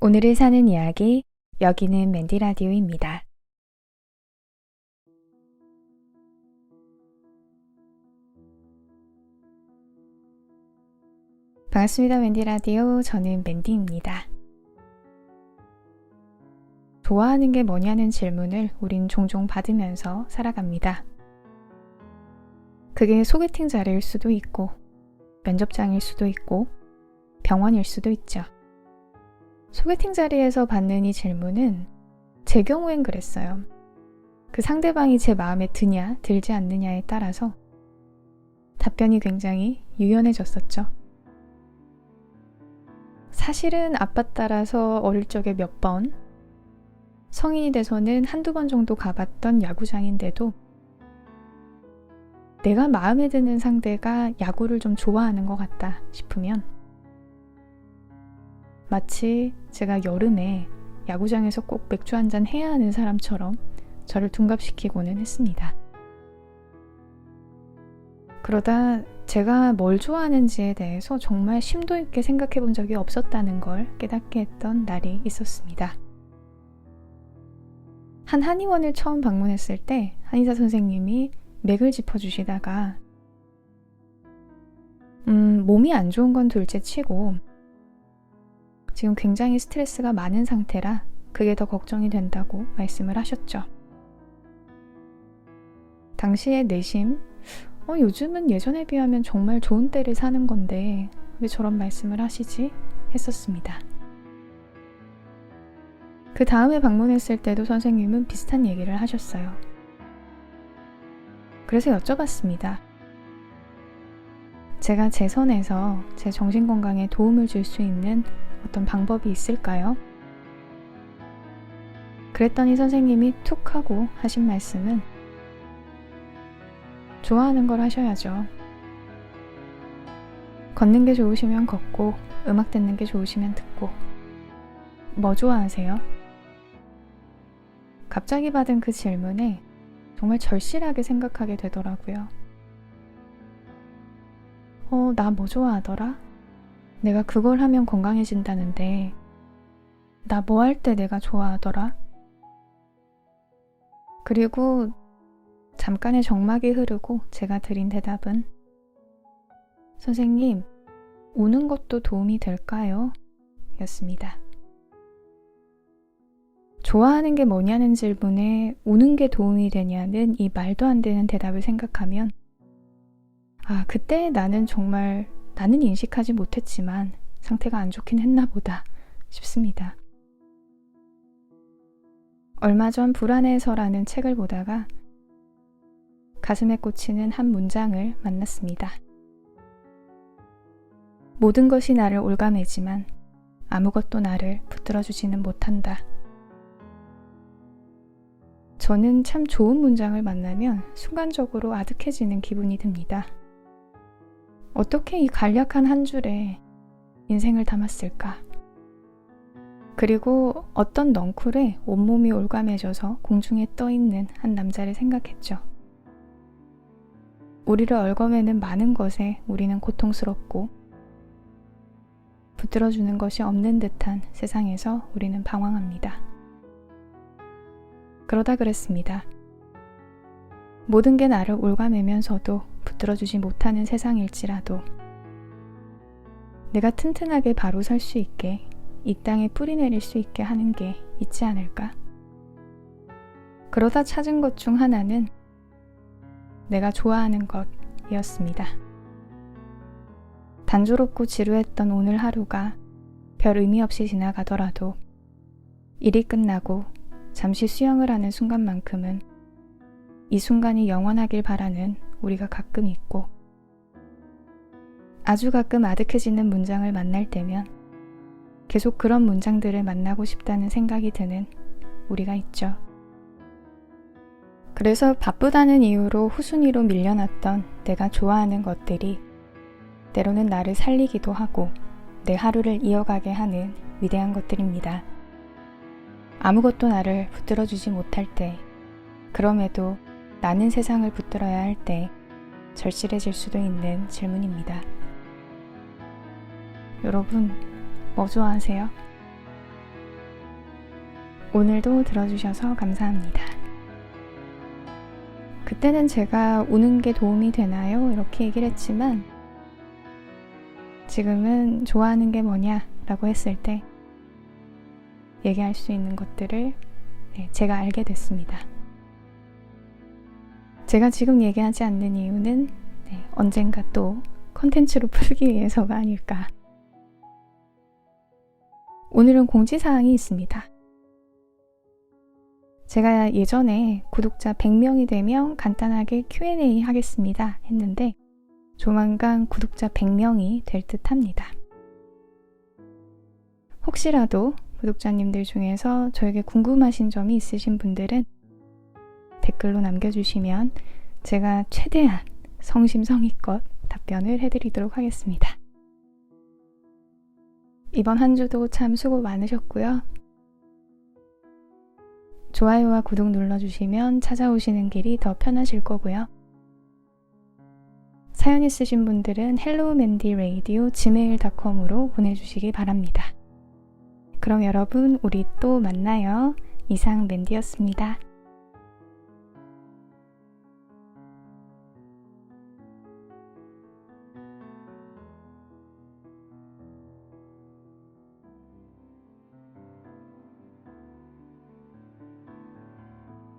오늘을 사는 이야기, 여기는 맨디 라디오입니다. 반갑습니다. 맨디 라디오. 저는 맨디입니다. 좋아하는 게 뭐냐는 질문을 우린 종종 받으면서 살아갑니다. 그게 소개팅 자리일 수도 있고, 면접장일 수도 있고, 병원일 수도 있죠. 소개팅 자리에서 받는 이 질문은 제 경우엔 그랬어요. 그 상대방이 제 마음에 드냐, 들지 않느냐에 따라서 답변이 굉장히 유연해졌었죠. 사실은 아빠 따라서 어릴 적에 몇 번, 성인이 돼서는 한두 번 정도 가봤던 야구장인데도 내가 마음에 드는 상대가 야구를 좀 좋아하는 것 같다 싶으면 마치 제가 여름에 야구장에서 꼭 맥주 한 잔 해야 하는 사람처럼 저를 둔갑시키고는 했습니다. 그러다 제가 뭘 좋아하는지에 대해서 정말 심도 있게 생각해 본 적이 없었다는 걸 깨닫게 했던 날이 있었습니다. 한 한의원을 처음 방문했을 때 한의사 선생님이 맥을 짚어주시다가 음, 몸이 안 좋은 건 둘째 치고 지금 굉장히 스트레스가 많은 상태라 그게 더 걱정이 된다고 말씀을 하셨죠. 당시의 내심, 어, 요즘은 예전에 비하면 정말 좋은 때를 사는 건데 왜 저런 말씀을 하시지? 했었습니다. 그 다음에 방문했을 때도 선생님은 비슷한 얘기를 하셨어요. 그래서 여쭤봤습니다. 제가 제 선에서 제 정신 건강에 도움을 줄 수 있는 어떤 방법이 있을까요? 그랬더니 선생님이 툭 하고 하신 말씀은 좋아하는 걸 하셔야죠. 걷는 게 좋으시면 걷고, 음악 듣는 게 좋으시면 듣고. 뭐 좋아하세요? 갑자기 받은 그 질문에 정말 절실하게 생각하게 되더라고요. 어, 나 뭐 좋아하더라? 내가 그걸 하면 건강해진다는데, 나 뭐 할 때 내가 좋아하더라? 그리고 잠깐의 정막이 흐르고 제가 드린 대답은, 선생님, 우는 것도 도움이 될까요? 였습니다. 좋아하는 게 뭐냐는 질문에 우는 게 도움이 되냐는 이 말도 안 되는 대답을 생각하면, 아, 그때 나는 정말 나는 인식하지 못했지만 상태가 안 좋긴 했나 보다 싶습니다. 얼마 전 불안해서라는 책을 보다가 가슴에 꽂히는 한 문장을 만났습니다. 모든 것이 나를 올가매지만 아무것도 나를 붙들어주지는 못한다. 저는 참 좋은 문장을 만나면 순간적으로 아득해지는 기분이 듭니다. 어떻게 이 간략한 한 줄에 인생을 담았을까? 그리고 어떤 넝쿨에 온몸이 올가매져서 공중에 떠 있는 한 남자를 생각했죠. 우리를 얽어매는 많은 것에 우리는 고통스럽고 붙들어주는 것이 없는 듯한 세상에서 우리는 방황합니다. 그러다 그랬습니다. 모든 게 나를 올가매면서도 붙들어주지 못하는 세상일지라도 내가 튼튼하게 바로 설 수 있게 이 땅에 뿌리 내릴 수 있게 하는 게 있지 않을까? 그러다 찾은 것 중 하나는 내가 좋아하는 것이었습니다. 단조롭고 지루했던 오늘 하루가 별 의미 없이 지나가더라도 일이 끝나고 잠시 수영을 하는 순간만큼은 이 순간이 영원하길 바라는 우리가 가끔 있고 아주 가끔 아득해지는 문장을 만날 때면 계속 그런 문장들을 만나고 싶다는 생각이 드는 우리가 있죠. 그래서 바쁘다는 이유로 후순위로 밀려났던 내가 좋아하는 것들이 때로는 나를 살리기도 하고 내 하루를 이어가게 하는 위대한 것들입니다. 아무것도 나를 붙들어주지 못할 때, 그럼에도 나는 세상을 붙들어야 할 때 절실해질 수도 있는 질문입니다. 여러분, 뭐 좋아하세요? 오늘도 들어주셔서 감사합니다. 그때는 제가 우는 게 도움이 되나요? 이렇게 얘기를 했지만 지금은 좋아하는 게 뭐냐? 라고 했을 때 얘기할 수 있는 것들을 네, 제가 알게 됐습니다. 제가 지금 얘기하지 않는 이유는 네, 언젠가 또 컨텐츠로 풀기 위해서가 아닐까. 오늘은 공지사항이 있습니다. 제가 예전에 구독자 100명이 되면 간단하게 Q&A 하겠습니다 했는데 조만간 구독자 100명이 될 듯 합니다. 혹시라도 구독자님들 중에서 저에게 궁금하신 점이 있으신 분들은 댓글로 남겨주시면 제가 최대한 성심성의껏 답변을 해드리도록 하겠습니다. 이번 한 주도 참 수고 많으셨고요. 좋아요와 구독 눌러주시면 찾아오시는 길이 더 편하실 거고요. 사연 있으신 분들은 hellomandyradio gmail.com으로 보내주시기 바랍니다. 그럼 여러분, 우리 또 만나요. 이상 맨디였습니다.